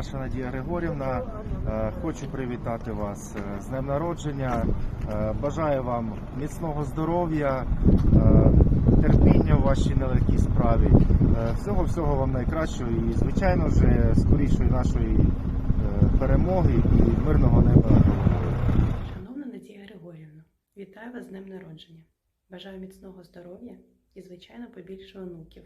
наша Надія Григорівна. Е, Хочу привітати вас е, з днем народження. Е, Бажаю вам міцного здоров'я, терпіння в вашій нелегкій справі. Всього всього вам найкращого і, звичайно ж, скорішої нашої перемоги і мирного неба. Шановна Надія Григорівна, вітаю вас з днем народження. Бажаю міцного здоров'я і, звичайно, побільше онуків.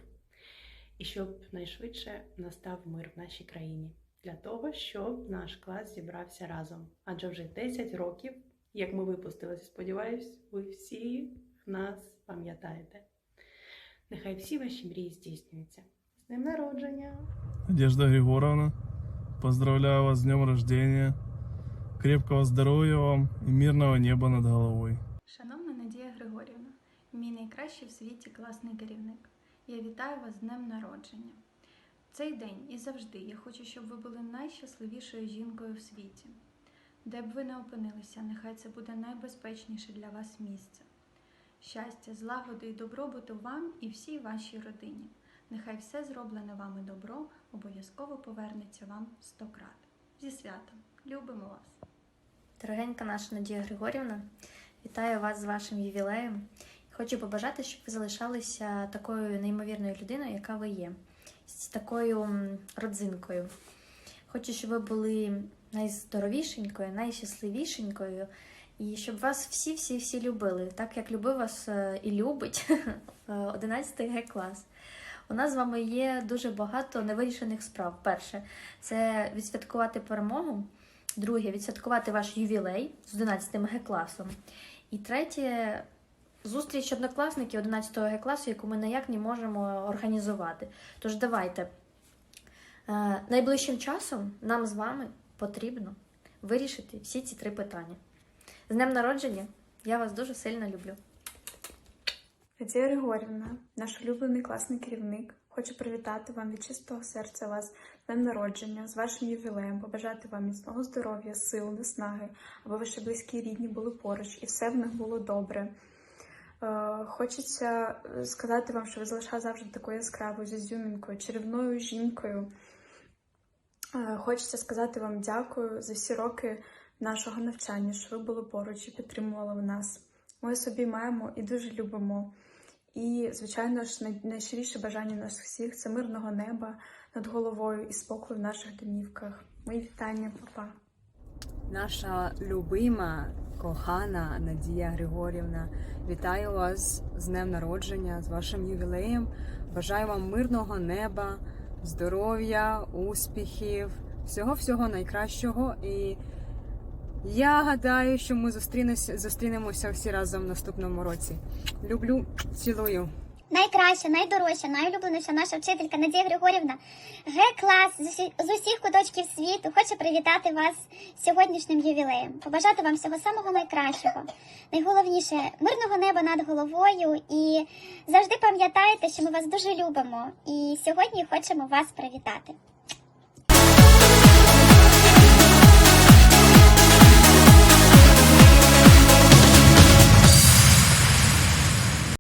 І щоб найшвидше настав мир в нашій країні для того, щоб наш клас зібрався разом. Адже вже 10 років, як ми випустилися, сподіваюсь, ви всі нас пам'ятаєте. Нехай всі ваші мрії здійснюються. З днем народження! Надежда Григоровна, поздравляю вас с днем рождения. Крепкого здоровья вам и мирного неба над головой. Шановна Надія Григорівна, мій найкращий в світі класний керівник. Я вітаю вас з днем народження. Цей день і завжди я хочу, щоб ви були найщасливішою жінкою в світі. Де б ви не опинилися, нехай це буде найбезпечніше для вас місце. Щастя, злагоди і добробуту вам і всій вашій родині. Нехай все зроблене вами добро обов'язково повернеться вам сто крат. Зі святом! Любимо вас! Дорогенька наша Надія Григорівна, вітаю вас з вашим ювілеєм. Хочу побажати, щоб ви залишалися такою неймовірною людиною, яка ви є, з такою родзинкою. Хочу, щоб ви були найздоровішенькою, найщасливішенькою, і щоб вас всі-всі-всі любили, так як любив вас е, і любить 11 Г клас. У нас з вами є дуже багато невирішених справ. Перше, це відсвяткувати перемогу. Друге, відсвяткувати ваш ювілей з 11 Г класом. І третє зустріч однокласників 11 Г класу, яку ми ніяк не можемо організувати. Тож давайте. Е, найближчим часом нам з вами потрібно вирішити всі ці три питання. З днем народження! Я вас дуже сильно люблю. Надія Григорівна, наш улюблений класний керівник, хочу привітати вам від чистого серця вас з днем народження, з вашим ювілеєм, побажати вам міцного здоров'я, сил, наснаги, аби ваші близькі рідні були поруч і все в них було добре. Е, Хочеться е, сказати вам, що ви залишали завжди такою яскравою, зі зюмінкою, чарівною жінкою. Е, Хочеться сказати вам дякую за всі роки нашого навчання, що ви були поруч і підтримували нас. Ми собі маємо і дуже любимо. І, звичайно ж, най- найщиріше бажання нас всіх це мирного неба над головою і спокою в наших домівках. Мої вітання, папа. Наша любима, кохана Надія Григорівна, вітаю вас з днем народження, з вашим ювілеєм. Бажаю вам мирного неба, здоров'я, успіхів, всього-всього найкращого. І я гадаю, що ми зустрінемося, всі разом в наступному році. Люблю, цілую. Найкраща, найдорожча, найулюбленіша наша вчителька Надія Григорівна Г-клас з усіх куточків світу хоче привітати вас сьогоднішнім ювілеєм, побажати вам всього самого найкращого. Найголовніше мирного неба над головою і завжди пам'ятайте, що ми вас дуже любимо. І сьогодні хочемо вас привітати.